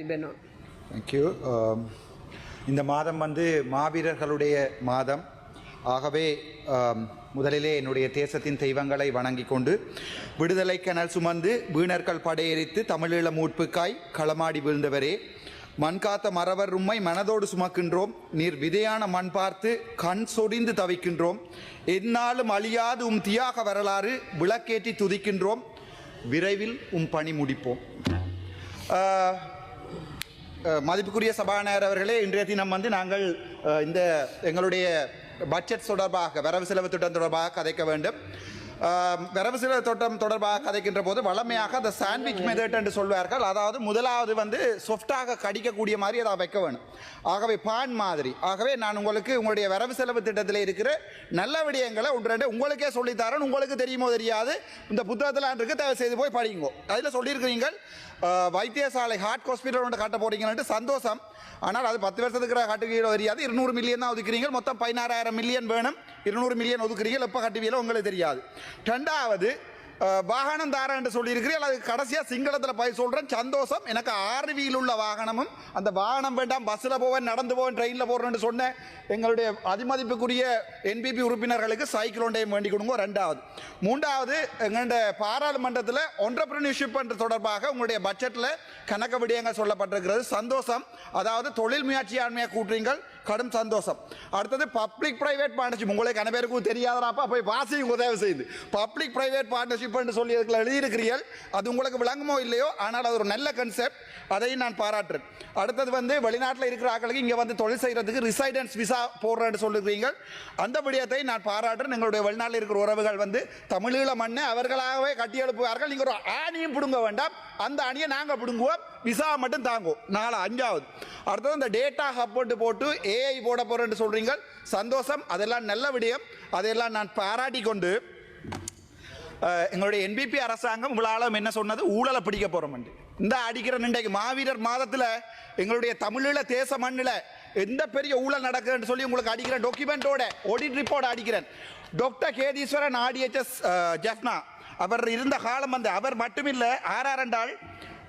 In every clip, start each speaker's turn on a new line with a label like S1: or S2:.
S1: Lebanon
S2: thank you um, இந்த மாதம் வந்து மாவீரர்களுடைய மாதம். ஆகவே um, முதலிலே என்னுடைய தேசத்தின் தெய்வங்களை வணங்கி கொண்டு விடுதலை கனல் சுமந்து வீணர்கள் படையெறித்து தமிழீழ மூட்புக்காய் களமாடி விழுந்தவரே. மண் காத்த மறவர் உம்மை மனதோடு சுமக்கின்றோம். நீர் விதையான மண் பார்த்து கண் சொடிந்து தவிக்கின்றோம். எந்நாளும் அழியாது உம் தியாக வரலாறு விளக்கேற்றி துதிக்கின்றோம். விரைவில் உம் பணி முடிப்போம். மதிப்புக்குரிய சபாநாயகர் அவர்களே இன்றைய தினம் வந்து நாங்கள் இந்த எங்களுடைய பட்ஜெட் தொடர்பாக வரவு செலவு திட்டம் தொடர்பாக கதைக்க வேண்டும். அஹ், தோட்டம் செலவு தொடர்பாக கதைக்கின்ற போது வளமையாக அந்த சாண்ட்விச் மெதட் என்று சொல்வார்கள். அதாவது முதலாவது வந்து சொஃப்டாக கடிக்கக்கூடிய மாதிரி அதை வைக்க வேணும். ஆகவே பான் மாதிரி. ஆகவே நான் உங்களுக்கு உங்களுடைய வரவு செலவு திட்டத்தில் இருக்கிற நல்ல விடயங்களை ஒன்று ரெண்டு உங்களுக்கே சொல்லித்தரேன். உங்களுக்கு தெரியுமோ தெரியாது. இந்த புத்தகத்தில் இருக்கு தயவு செய்து போய் படிங்கோ அதில் சொல்லியிருக்கிறீங்கள் வைத்தியசாலை ஹார்ட் ஹாஸ்பிட்டல் ஒன்று கட்ட போறீங்கன்ட்டு சந்தோஷம். ஆனால் அது பத்து வருஷத்துக்கு கட்டுவீங்களோ தெரியாது இருநூறு மில்லியன் தான் ஒதுக்குறீங்க. மொத்தம் பதினாறாயிரம் மில்லியன் வேணும். இருநூறு மில்லியன் ஒதுக்குறீங்க. எப்போ கட்டுவீங்களோ உங்களுக்கு தெரியாது. ரெண்டாவது வாகனம் தாரேன் என்று சொல்லியிருக்கிறீர்கள். அது கடைசியாக சிங்களத்தில் போய் சொல்கிறேன் சந்தோஷம். எனக்கு ஆர்வியில் உள்ள வாகனமும் அந்த வாகனம் வேண்டாம் பஸ்ஸில் போவேன் நடந்து போவேன் ட்ரெயினில் போகிறேன்னு சொன்னேன். எங்களுடைய அதிமதிப்புக்குரிய என்பிபி உறுப்பினர்களுக்கு சைக்கிள் ஒன்றையும் வேண்டி கொடுங்க. ரெண்டாவது. மூன்றாவது எங்களுடைய பாராளுமன்றத்தில் ஒன்றப்ரனிஷிப் என்ற தொடர்பாக உங்களுடைய பட்ஜெட்டில் கணக்கு விடயங்கள் சொல்லப்பட்டிருக்கிறது. சந்தோஷம். அதாவது தொழில் முயற்சியாண்மையை கூட்டுறீங்கள். கடும் சந்தோஷம் அடுத்தது பப்ளிக் பிரைவேட் பார்ட்னர்ஷிப் உங்களுக்கு கன பேருக்கும் தெரியாதராப்பா போய் வாசியும் உதவி செய்து பப்ளிக் பிரைவேட் பார்ட்னர்ஷிப்னு என்று சொல்லி அதுக்குள்ள எழுதியிருக்கிறீர்கள் அது உங்களுக்கு விளங்குமோ இல்லையோ ஆனால் அது ஒரு நல்ல கன்செப்ட் அதையும் நான் பாராட்டுறேன் அடுத்தது வந்து வெளிநாட்டில் இருக்கிற ஆக்களுக்கு இங்கே வந்து தொழில் செய்கிறதுக்கு ரிசைடன்ஸ் விசா போடுறேன்னு சொல்லுகிறீங்க அந்த விடயத்தை நான் பாராட்டுறேன் எங்களுடைய வெளிநாட்டில் இருக்கிற உறவுகள் வந்து தமிழீழ மண்ணை அவர்களாகவே கட்டி எழுப்புவார்கள் நீங்கள் ஒரு ஆணியும் பிடுங்க வேண்டாம் அந்த அணியை நாங்கள் பிடுங்குவோம் விசா மட்டும் தாங்குவோம் நாலு அஞ்சாவது அடுத்தது இந்த டேட்டா ஹப்போட்டு போட்டு ஏஐ போட போகிறேன்னு சொல்கிறீங்க சந்தோஷம். அதெல்லாம் நல்ல விடயம். அதையெல்லாம் நான் பாராட்டி கொண்டு எங்களுடைய என்பிபி அரசாங்கம் இவ்வளவு என்ன சொன்னது? ஊழலை பிடிக்க போகிறோம் இந்த அடிக்கிற இன்றைக்கு மாவீரர் மாதத்தில் எங்களுடைய தமிழீழ தேச மண்ணில் எந்த பெரிய ஊழல் நடக்குதுன்னு சொல்லி உங்களுக்கு அடிக்கிறேன். டாக்குமெண்ட்டோட ஆடிட் ரிப்போர்ட் அடிக்கிறேன். டாக்டர் கேதீஸ்வரன் ஆடிஎச்எஸ் ஜெஃப்னா அவர் இருந்த காலம் வந்து அவர் மட்டுமில்லை ஆறார் என்றால்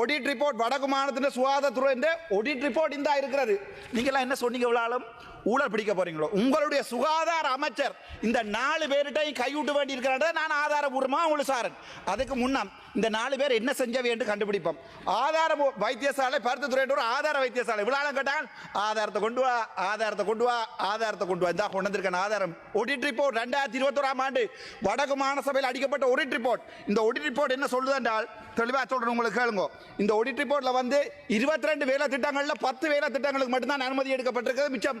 S2: ஒடிட் ரிப்போர்ட் வடக்கு மாநிலத்தின் சுகாதாரத்துறை ஒடிட் ரிப்போர்ட் இந்த இருக்கிறது. நீங்களாம் என்ன சொன்னீங்க இவ்வளோ ஊழல் பிடிக்க போறீங்களோ? உங்களுடைய சுகாதார அமைச்சர் இந்த நாலு பேர்கிட்டையும் கைவிட்டு வேண்டி இருக்கிறத நான் ஆதாரபூர்வமாக உங்களுக்கு சாரன். அதுக்கு முன்னாம் இந்த நாலு பேர் என்ன செஞ்சவை என்று கண்டுபிடிப்போம். ஆதார வைத்தியசாலை பருத்துத்துறை ஒரு ஆதார வைத்தியசாலை. விழாலம் கேட்டால் ஆதாரத்தை கொண்டு வா ஆதாரத்தை கொண்டு வா ஆதாரத்தை கொண்டு வா. இந்தா கொண்டு வந்திருக்கேன் ஆதாரம். ஒடிட் ரிப்போர்ட் ரெண்டாயிரத்தி இருபத்தோராம் ஆண்டு வடக்கு மாநசபையில் அடிக்கப்பட்ட ஒடிட் ரிப்போர்ட் இந்த ஒடிட் ரிப்போர்ட் என்ன சொல்லுது என்றால் தெளிவாக சொல்கிறேன் உங்களுக்கு கேளுங்க. இந்த ஒடிட் ரிப்போர்ட்டில் வந்து இருபத்தி ரெண்டு வேலை திட்டங்களில் பத்து வேலை திட்டங்களுக்கு மட்டும்தான் அனுமதி எடுக்கப்பட்டிருக்கிறது. மிச்சம்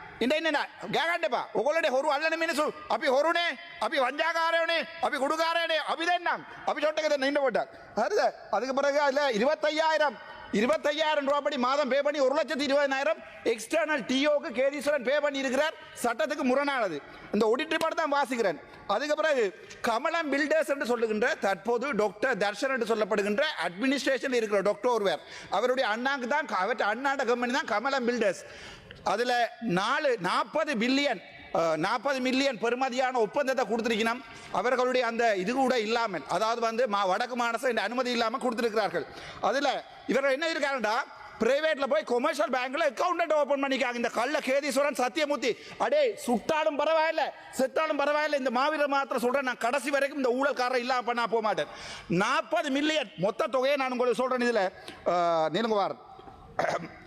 S2: இந்த என்ன கேகாண்டப்பா உங்களுடைய ஒரு அல்லன மினிசு. அப்படி ஒருனே அப்படி வஞ்சாகாரனே அப்படி குடுகாரனே அபிதன்னாம் அப்படி சொட்டக்கதை நின்று போட்டார். அதுத அதுக்கு பிறகு அதில் இருபத்தையாயிரம் இருபத்தையாயிரம் ரூபாய் படி மாதம் பே பண்ணி ஒரு லட்சத்தி இருபதாயிரம் எக்ஸ்டர்னல் டிஓக்கு கேதீஸ்வரன் பே பண்ணி இருக்கிறார் சட்டத்துக்கு முரணானது. இந்த ஒடிட் ரிப்போர்ட் தான் வாசிக்கிறேன். அதுக்கு பிறகு கமலம் பில்டர்ஸ் என்று சொல்லுகின்ற தற்போது டாக்டர் தர்ஷன் என்று சொல்லப்படுகின்ற அட்மினிஸ்ட்ரேஷன் இருக்கிற டாக்டர் ஒருவர். அவருடைய அண்ணாக்கு தான் அவற்றை அண்ணாண்ட கம்பெனி தான் கமலம் பில்டர்ஸ் அதில் நாலு நாற்பது பில்லியன் நாற்பது மில்லியன் பெருமதியான ஒப்பந்தத்தை கொடுத்துருக்கணும். அவர்களுடைய அந்த இது கூட இல்லாமல் அதாவது வந்து மா வடக்கு மாநில இந்த அனுமதி இல்லாமல் கொடுத்துருக்கிறார்கள். அதில் இவர்கள் என்ன இருக்காருடா பிரைவேட்ல போய் கொமர்ஷியல் பேங்க்ல அக்கௌண்ட் ஓபன் பண்ணிக்காங்க இந்த கள்ள கேதீஸ்வரன் சத்தியமூர்த்தி அடே சுட்டாலும் பரவாயில்ல செத்தாலும் பரவாயில்ல இந்த மாவீரர் மாத்திரம் சொல்றேன் நான் கடைசி வரைக்கும் இந்த ஊழல்காரர் இல்லாம பண்ணா போக மாட்டேன். நாற்பது மில்லியன் மொத்த தொகையை நான் உங்களுக்கு சொல்றேன் இதுல நீலங்குவார்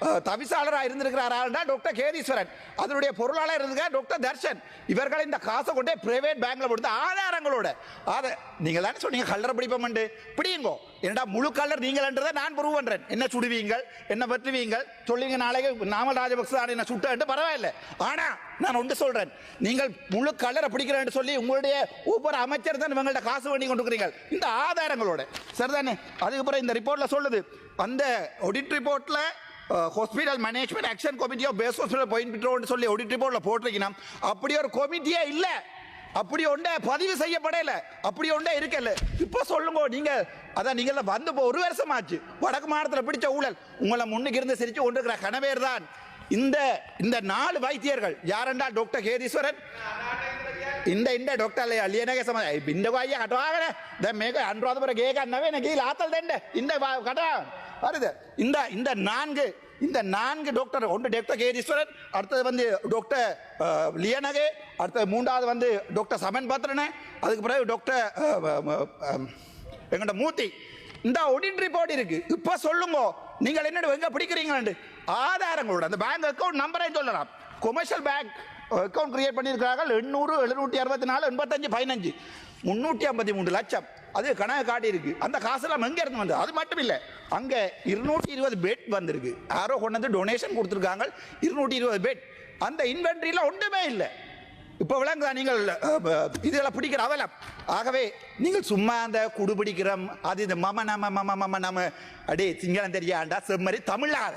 S2: தவிசாளராக இருந்திருக்கிறாரா டாக்டர் கேதீஸ்வரன். அதனுடைய பொருளாளர் இருந்திருக்கார் டாக்டர் தர்ஷன். இவர்கள் இந்த காசை கொண்டே பிரைவேட் பேங்க்ல கொடுத்த ஆதாரங்களோட. அதை நீங்க தானே சொன்னீங்க கல்லறை பிடிப்போம் பிடிங்கோ என்னடா முழு கல்லர் நீங்கள்ன்றதை நான் ப்ரூவ் பண்றேன் என்ன சுடுவீங்கள்? என்ன பற்றுவீங்கள் சொல்லுங்க நாளைக்கு நாமல் ராஜபக்ச தான் என்ன சுட்டு பரவாயில்ல. ஆனா நான் ஒன்று சொல்றேன். நீங்கள் முழு கலரை பிடிக்கிறேன்னு சொல்லி உங்களுடைய ஒவ்வொரு அமைச்சர் தான் இவங்கள்ட்ட காசு பண்ணி கொண்டு இந்த ஆதாரங்களோட. சரிதானே? அதுக்கப்புறம் இந்த ரிப்போர்ட்ல சொல்லுது. அந்த audit ரிப்போர்ட்ல hospital management action committee of base hospital point சொல்லி ஆடிட் ரிப்போர்ட்ல போட்டிருக்கணும் அப்படி ஒரு கமிட்டியே இல்லை. அப்படி ஒன்றே பதிவு செய்யப்படல. அப்படி ஒன்றே இருக்கல. இப்போ சொல்லுங்க நீங்க அதான் நீங்க வந்து இப்போ ஒரு வருஷம் ஆச்சு வடக்கு மாநிலத்தில் பிடிச்ச ஊழல். உங்களை முன்னுக்கு இருந்து சிரிச்சு கொண்டிருக்கிற கணவேர் தான் இந்த இந்த நாலு வைத்தியர்கள் யாரென்றால் டாக்டர் கேதீஸ்வரன் ඉන්ද ඉන්ඩ ඩොක්ටල් ලියනක සම බින්ඩ වය කටවාගෙන ද මේක අන්රාධපර ගේ ගන්නවේ නැකි ලාතල් දෙන්න ඉන්ද කටා හරිද இந்த இந்த நான்கு இந்த நான்கு டாக்டர் ஒன்று டாக்டர் கேதீஸ்வரன் அடுத்தது வந்து டாக்டர் அஹ், லியனகே அடுத்தது மூன்றாவது வந்து டாக்டர் சமன் பத்ரனே அதுக்கு பிறகு டாக்டர் அஹ், அஹ், எங்கள்ட மூர்த்தி இந்த ஒடிட் ரிப்போர்ட் இருக்கு இப்ப சொல்லுங்க நீங்கள் என்ன எங்க பிடிக்கிறீங்க ஆதாரங்களோட அந்த பேங்க் அக்கௌண்ட் நம்பரை சொல்லலாம் கொமர்ஷியல் பேங்க் அக்கௌண்ட் கிரியேட் பண்ணியிருக்கிறார்கள். எண்ணூறு எழுநூற்றி அறுபத்தி நாலு எண்பத்தஞ்சு பதினஞ்சு. முந்நூற்றி ஐம்பத்தி மூணு லட்சம். அது கணக்கு காட்டியிருக்கு. அந்த காசெல்லாம் எங்கே இருந்து வந்தது? அது மட்டும் இல்லை. அங்கே இருநூற்றி இருபது பெட் வந்திருக்கு. யாரோ கொண்டு வந்து டொனேஷன் கொடுத்துருக்காங்க. இருநூற்றி இருபது பெட் அந்த இன்வென்ட்ரியில ஒன்றுமே இல்லை. இப்போ விளங்குதா நீங்கள் இதெல்லாம் பிடிக்கிற அவலம்? ஆகவே நீங்கள் சும்மா அந்த குடுபிடிக்கிறோம் அது இந்த மம நம மம மம நம அடே சிங்களம் தெரியாண்டா? செம்மறி தமிழாத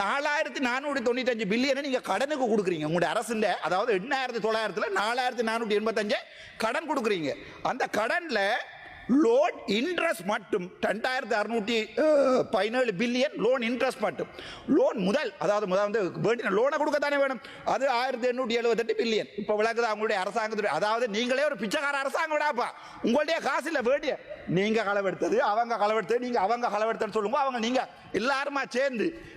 S2: நாலாயிரத்தி நானூற்றி தொண்ணூத்தஞ்சு பில்லியனை நீங்கள் கடனுக்கு கொடுக்குறீங்க. உங்களுடைய அரசுண்ட அதாவது எண்ணாயிரத்தி தொள்ளாயிரத்தில் நாலாயிரத்தி நானூற்றி எண்பத்தஞ்சு கடன் கொடுக்குறீங்க. அந்த கடனில் லோன் இன்ட்ரெஸ்ட் மட்டும் ரெண்டாயிரத்தி அறுநூற்றி பதினேழு பில்லியன் லோன் இன்ட்ரெஸ்ட் மட்டும். லோன் முதல் அதாவது முதல் வந்து வேண்டிய லோனை கொடுக்கத்தானே வேணும். அது ஆயிரத்தி எண்ணூற்றி எழுபத்தெட்டு பில்லியன். இப்போ விளக்குது அவங்களுடைய அரசாங்கத்துடைய அதாவது நீங்களே ஒரு பிச்சைக்கார அரசாங்கம் விடாப்பா. உங்களுடைய காசு இல்லை வேண்டிய நீங்கள் களவெடுத்தது அவங்க களவெடுத்தது நீங்கள் அவங்க களவெடுத்தன்னு சொல்லுங்க அவங்க நீங்கள் எல்லாருமா சேர்ந்து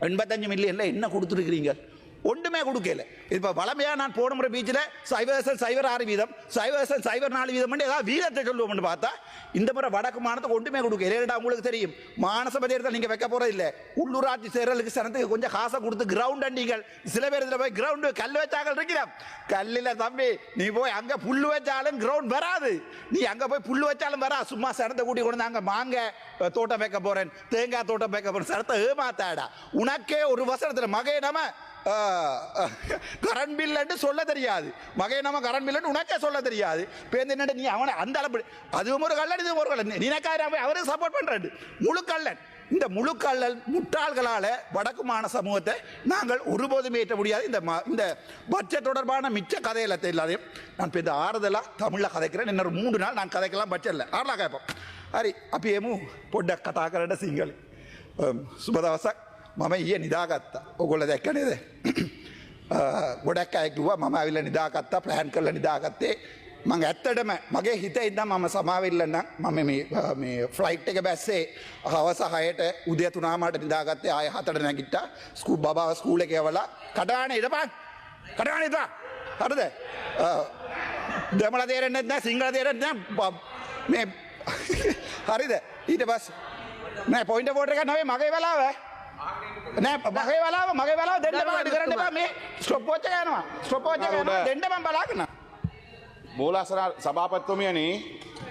S2: எண்பத்தஞ்சு மில்லியன்ல என்ன கொடுத்துருக்கிறீங்க? ஒன்றுமே கொடுக்கல. இப்போ வளமையாக நான் போன முறை பீச்சில் சைவர்சன் சைவர் ஆறு வீதம் சைவர்சன் சைவர் நாலு வீதம் ஏதாவது வீதத்தை சொல்லுவோம்னு பார்த்தா இந்த முறை வடக்கு மாநிலத்துக்கு ஒன்றுமே கொடுக்கல. ஏடா உங்களுக்கு தெரியும் மானச தேர்தல் நீங்கள் வைக்க போகிறது இல்லை. உள்ளூராட்சி தேர்தலுக்கு சனத்துக்கு கொஞ்சம் காசை கொடுத்து கிரவுண்ட் அண்டிகள் சில பேர் இதில் போய் கிரவுண்டு கல் வச்சாக்கள் இருக்கிறோம் கல்லில் தம்பி நீ போய் அங்கே புல் வச்சாலும் கிரவுண்ட் வராது. நீ அங்கே போய் புல் வச்சாலும் வரா. சும்மா சனத்தை கூட்டி கொண்டு வந்து அங்கே மாங்க தோட்டம் வைக்க போகிறேன் தேங்காய் தோட்டம் வைக்க போகிறேன் சனத்தை ஏமாத்தாடா உனக்கே ஒரு வசனத்தில் மகை நம்ம கரண்ட் பில்லுன்னு சொல்ல தெரியாது. மகை நம்ம கரண்ட் பில்லுன்னு உனக்கே சொல்ல தெரியாது. பேருந்து என்னட்டு நீ அவனை அந்த அளவு அதுவும் ஒரு கல்லன் இதுவும் ஒரு கல்லன் நினைக்காரன் அவரும் சப்போர்ட் பண்ணுறாரு முழு இந்த முழு கல்லல் முட்டாள்களால் வடக்கு மாண சமூகத்தை நாங்கள் ஒருபோதும் ஏற்ற முடியாது. இந்த இந்த பட்ஜெட் தொடர்பான மிச்ச கதையில தெரியலாதையும் நான் இப்போ இந்த ஆறுதலாக தமிழில் கதைக்கிறேன். இன்னொரு மூன்று நாள் நான் கதைக்கலாம் பட்ஜெட்டில் ஆறலாம் கேட்போம். அரி அப்பயேமும் பொட்ட கதாக்கரட சிங்கள். சுபதாசக் මම ඊය නිදාගත්තා. ඔගොල දැක්ක නේද? ගොඩක් අයකිවා මම ඇවිල්ල නිදාගත්තා ප්ලෑන් කරල නිදාගත්තේ. මං ඇත්තටම මගේ හිත ඉදම් මම සමාවිල්ලන්න මම මේ ෆ්ලයිට් එක බැස්සේ හවස හයට උදය තුනාමට නිදාගත්තේ ආය හතට නැගිට්ට. ස්කූ බව ස්කූල එකවලා කටාන ඉරපන් කටාන ඉතා හරද? දෙමල තේරෙන්නෙත් නෑ සිංහල තේරෙත් නෑ. මේ හරිද? ඊට පස් නෑ පොයින්ට පෝට එක නොවේ මගේ වෙලාව. නෑ මගේ වෙලාව මගේ වෙලාව දෙන්න වැඩි කරන්න එපා මේ ස්ටොප්පෝච්ච යනවා ස්ටොප්පෝච්ච යනවා දෙන්න මම බලාගෙන
S1: මූලාසන සභාපත්තුමියනි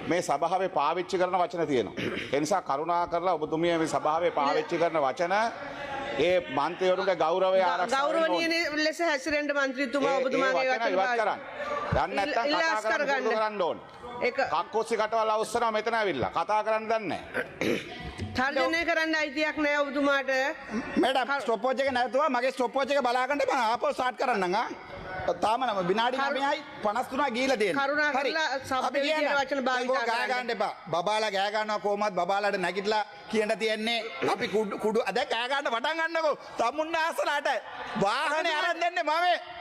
S1: මේ සභාවේ පාවිච්චි කරන වචන තියෙනවා. එනිසා කරුණා කරලා ඔබතුමිය මේ සභාවේ පාවිච්චි කරන වචන ඒ මන්ත්‍රවරුන්ගේ ගෞරවය ආරක්ෂා.
S3: ගෞරවනීය ලෙස හැසිරෙන්ට මන්ත්‍රීතුමා
S1: ඒ- ඒ
S3: ඔබතුමාගේ
S1: වචන ඉවත් කරන්න. දන්නේ නැත්නම්
S3: ඉල්ල-
S1: කතා කරන්න කරන්න ඕන.
S3: ඒක
S1: කක්කොස්සි කටවල් අවස්සනවා මෙතන ඇවිල්ලා. කතා කරන්න දන්නේ නැහැ.
S3: තර්ජනය කරන්න අයිතියක් නෑ ඔබතුමාට
S2: මේඩම් ස්ටොප්පෝච්ච එක නැතුවා මගේ ස්ටොප්පෝච්ච එක බලාගන්න මම ආපහු ස්ටාර්ට් කරන්නම් ආ තාම නම විනාඩි 9යි 53 ගිහිලා දෙන්න.
S3: කරුණා කරලා
S2: සබ්බේ
S3: වචන භාවිතා
S2: කරන්න. ගෑ ගන්න එපා. බබාලා ගෑ ගන්නවා කොහොමවත් බබාලාට නැගිටලා කියන්න තියන්නේ අපි කුඩු කුඩු අද කෑ ගන්න පටන් ගන්නකෝ. තමුන්නාසලාට වාහනේ අරන් දෙන්නේ මම.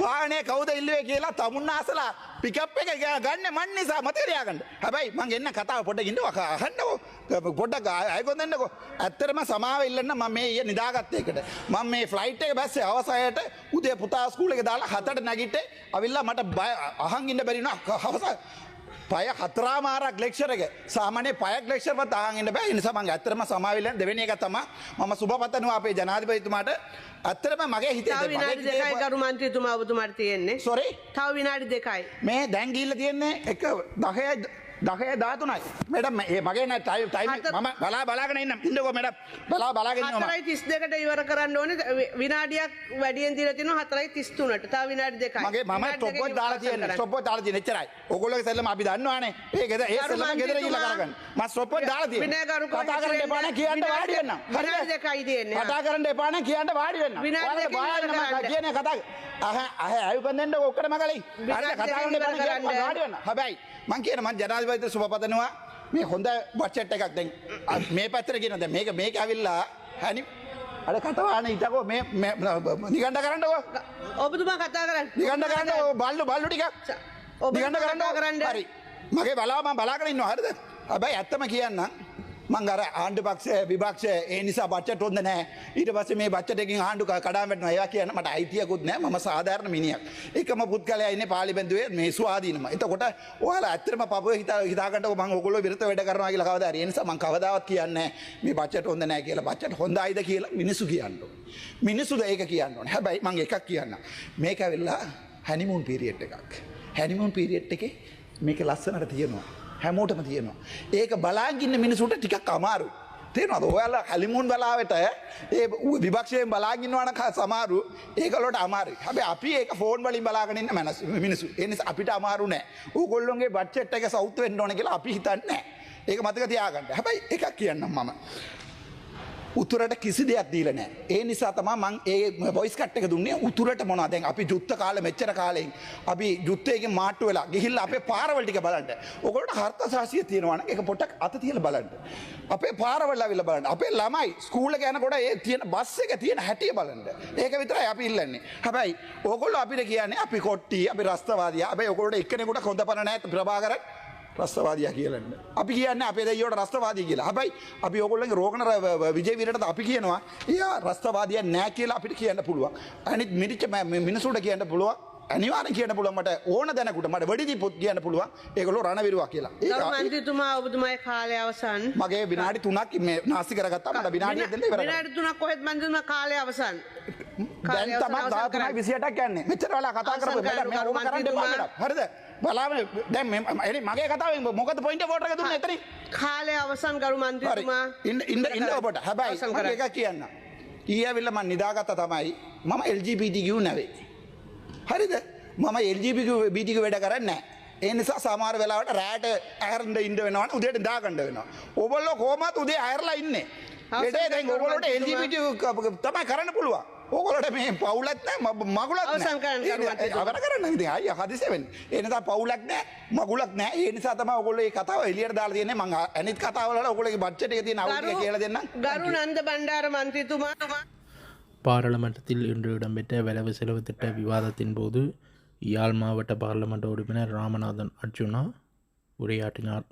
S2: වානේ කවුද ඉල්ලුවේ කියලා තමුන්න අසලා පිකප් එක ගන්න මන් නිසා මතේරයා ගන්න. හැබැයි මං එන්න කතාව පොඩ්ඩක් ඉන්න අහන්නකෝ. පොඩ්ඩක් අයකොදන්න ඇත්තරම සමාව ඉල්ලන්න ම මේ ඒ නිදාගත්තයකට මං මේ ෆ්ලයිටේ බැස්සේ අවසයට උදේ පුතාස්කූලක දාලා හතට නැගිට අවිල්ලා මට බය අහන් ඉන්න බැරින හවස පය හතරාමාරක් ලෙක්ෂරක සාමන පයක් ලෙක්ෂරව තාහන්න බැ. නිසමන් ඇතරම සමවිල්ල දෙවන එක තම මම සුභපතනවා අපේ ජනාධිපයතුමාට ඇත්තරම මගේ හිත
S3: ගරුමන්ත්‍රයතුමා ඔබතුමාට තියෙන්නේ.
S2: සොරේ
S3: තව විනාඩි දෙකයි.
S2: මේ දැන්ගිල්ල තියෙන්නේ එක දහය දහය දාතුනයි මෙඩ ඒ මගේ නෑ ටයි
S3: ටයි
S2: මම බලා බලාගෙන ඉන්න ඉන්නකෝ මෙඩ බලා බලාගෙන ඉන්නවා
S3: 4:32ට ඉවර කරන්න ඕනේ. විනාඩියක් වැඩියෙන් දීලා තිනවා 4:33ට තව විනාඩි දෙකයි.
S2: මගේ මම ටොප්පොත් දාලා තියෙනවා ටොප්පොත් දාලා තියෙන එච්චරයි. ඕගොල්ලෝගේ සෙල්ලම අපි දන්නවානේ. ඒකද ඒ සෙල්ලම ගෙදර ගිහලා කරගන්න. මම ටොප්පොත් දාලා තියෙනවා
S3: විනය ගරු
S2: කතා කරන්න එපා නෑ කියන්න වාඩි වෙන්න.
S3: හරිද දෙකයි තියෙන්නේ.
S2: කතා කරන්න එපා නෑ කියන්න වාඩි වෙන්න.
S3: විනාඩි දෙකක්
S2: කියන කතා අහ අහ අයු බඳෙන්ඩ ඔක්කොටම
S3: ගලයි
S2: අර කතා කරන්න එපා කියන්න වාඩි වෙන්න. හැබැයි මං කියන මං ජනාධිපති ජනාධිපතිට සුබපතනවා මේ හොඳ බජට් එකක් දැන්. මේ පැත්තට කියන දැන් මේක මේක ඇවිල්ලා හැනි. අර කටවාන ඉතකෝ මේ නිගණ්ඩ කරන්නකෝ.
S3: ඔබතුමා කතා කරන්න.
S2: නිගණ්ඩ කරන්න බල්ලු බල්ලු ටික
S3: ඔබතුමා
S2: නිගණ්ඩ
S3: කතා කරන්න.
S2: හරි. මගේ බලාගෙන ඉන්නවා. හරිද? හැබැයි ඇත්තම කියන්න මං අර ආණ්ඩු පක්ෂ විපක්ෂ ඒ නිසා බච්චට හොඳ නැහැ ඊට පස්සේ මේ බච්චට එකකින් ආණ්ඩු කඩාම් වැටෙනවා. ඒවා කියන්න මට අයිතියකුත් නැහැ මම සාධාරණ මිනිහෙක්. එකම පුද්ගලයා ඉන්නේ පාර්ලිමේන්තුවේ මේ ස්වාධීනම. එතකොට ඔයාලා ඇත්තටම පපුවේ හිතා හිතාගන්නකො මං ඕගොල්ලෝ විරුද්ධ වැඩ කරනවා කියලා කවදා හරි ඒ නිසා මං කවදාවත් කියන්නේ නැහැ මේ බච්චට හොඳ නැහැ කියලා. බච්චට හොඳයිද කියලා මිනිස්සු කියන්න ඕනේ. මිනිස්සුද ඒක කියන්න ඕනේ. හැබැයි මං එකක් කියන්න. මේක ඇවිල්ලා හැනිමුන් පීරියට් එකක්. හැනිමුන් පීරියට් එකේ මේක ලස්සනට තියෙනවා. හැමෝටම තියෙනවා. ඒක බලාගින්න මිනිසුට ටිකක් අමාරු තේනවද ඔයාලා හැලිමුන් බලාවට ඒ විභක්ෂයෙන් බලාගින්නවන සමාරු ඒකලොට අමාරු හැබ අපි ඒක ෆෝන් වලින් බලාගෙනන්න මැනස් මිනිසු එනිස අපිට අමාරු නෑ. ඌගොල්ලොන්ගේ බච්චෙට් එක සෞත්ව වෙන්න ඕන කියලා අපි හිතන්නේ ඒක මතක තියාගන්න. හැබැයි එකක් කියන්නම් මම. උතුරට කිසි දෙයක් දීල නෑ ඒ නිසා තම මං ඒ බොයිස් කට් එක දුන්නේ උතුරට මොනා දැන් අපි ජුත්ත කාල මෙච්චර කාලෙන් අපි ජුත්තයගේ මාට්ටු වෙලා ගිහිල්ල අපේ පාරවල්ටික බලන්න. ඔකොට හර්ත සාසිය තියෙනවාන එක පොටක් අත තියල බලන්න. අපේ පාරවල්ල විල බලන්න. අපේ ළමයි ස්කූල ගැනකොට ඒ තියෙන බස් එක තියෙන හැටිය බලන්න. ඒක විතරයි අපි ඉල්ලන්නේ. හැබැයි ඕකොල්ල අපිට කියන්නේ අපි කොට්ටි අපි රස්තවාදිය. අපේ ඔකොට එක්කනෙකුට කොඳ පන නෑත ප්‍රභාකරත් රස්තවාදයා කියලන්න අපි කියන්න අපේ දයිවට රස්තවාදී කියලා. හැබයි අපි ඔකොල්ලගේ රෝගණ විජයවිරට අපි කියනවා ඒ රස්තවාදය නෑ කියලා අපිට කියන්න පුළුවන්. අනිත් මිරිච මිනිසුට කියන්න පුළුවන් අනිවාර කියන පුළුවන්මට ඕන දැනකුට මට වඩිදි පුත් කියන්න පුළුවන් ඒකොලො රණවිරුවක් කියලා.
S3: මන්ත්‍රීතුමා ඔබතුමායි කාලය අවසන්.
S2: මගේ විනාඩි තුනක් මේ නාසි කරගත්තා මට විනාඩිය දෙන්න ඉවරයි.
S3: විනාඩි තුනක් කොහෙත් මන්ත්‍රීතුමා කාලය අවසන්?
S2: දැන් තමයි දාතුනයි විසියටක් යන්නේ. මෙච්චර වෙලා කතා කරපු මම කරන්න මැඩම් හරිද බලාම දැන් එනි මගේ කතාවෙන් මොකද පොයින්ට් එක දුන්නේ? එතනින්.
S3: කාලය අවසන් ගරු මන්ත්‍රීතුමා
S2: ඉන්න ඉන්න ඉන්න ඔබට. හැබැයි. එකක් කියන්න ඊයවිල්ල මන් නිදාගත්ත තමයි මම LGBTQ නැවේ. හරිද? මම LGBTQ වැඩ කරන්නේ ඒ නිසා සමාර වෙලාවට රෑට ඇරන්ඩ ඉන්ඩ වෙනවන උදේට දා කණ්ඩ වෙනවා. ඔබල්ල කෝමත් උදේ අයරලා ඉන්න. ෙටේ දැන් ඔගොලට එල්ජිපිට තමයි කරන්න පුළුවන්. ඕගොලට මේ පවුලත්න මගුලත්
S3: අවසන් කරන්න කරුවත්
S2: අවර කරන්න ඉති අය හදිසවෙන් එනතා පවුලක් නෑ මගුලක් නෑ ඒ නිසා තම ඔගොල්ල කතාව එලියට දාලා තියන්නේ මං ඇනිත් කතාවල ඔගොලගේ බච්චට තිය නව කියල දෙන්න
S3: ගරු නන්ද බණ්ඩාර මන්ත්‍රීතුමා
S4: பாராளுமன்றத்தில் இன்று இடம்பெற்ற வரவு செலவு திட்ட விவாதத்தின் போது யாழ் மாவட்ட பாராளுமன்ற உறுப்பினர் ராமநாதன் அர்ஜுனா உரையாற்றினார்